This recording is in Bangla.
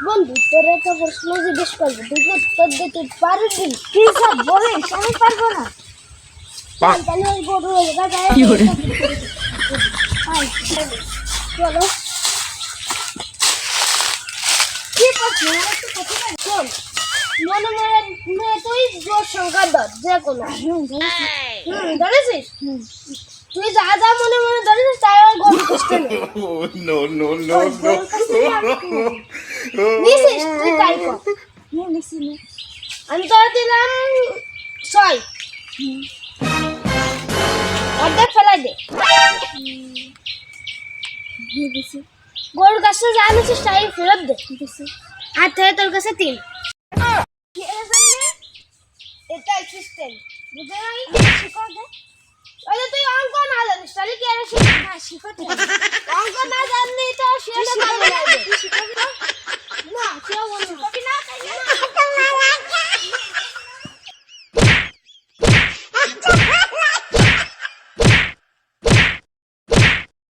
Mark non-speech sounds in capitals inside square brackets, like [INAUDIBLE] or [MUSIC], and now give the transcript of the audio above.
বন্ধু তোরা তো প্রশ্ন জিজ্ঞেস করব তুই কি উত্তর দিতে পারবি কি সব বলিস আমি পারব না। তাহলে ওই গরু চলো। কি প্রশ্ন একটু। শোন মনে মনে মনে তুই জোর সংখ্যা ধর যে কোনো। হুম ধরেছিস? তুই যা যা মনে মনে ধরেছিস তাই আর গরু [LAUGHS] কষ্ট. নিছিস? তুই তাই কর। আমি তোর দিলাম ছয়। অর্ধেক ফেলাই দে। গরুর কাছে যা নিছিস তাই ফেরত দে। আর থেকে তোর কাছে তিন। এটাই সিস্টেম বুঝে নাই? শিখা দে। তুই অঙ্ক না জানিস তাহলে কি আর শিখ অঙ্ক না জানলি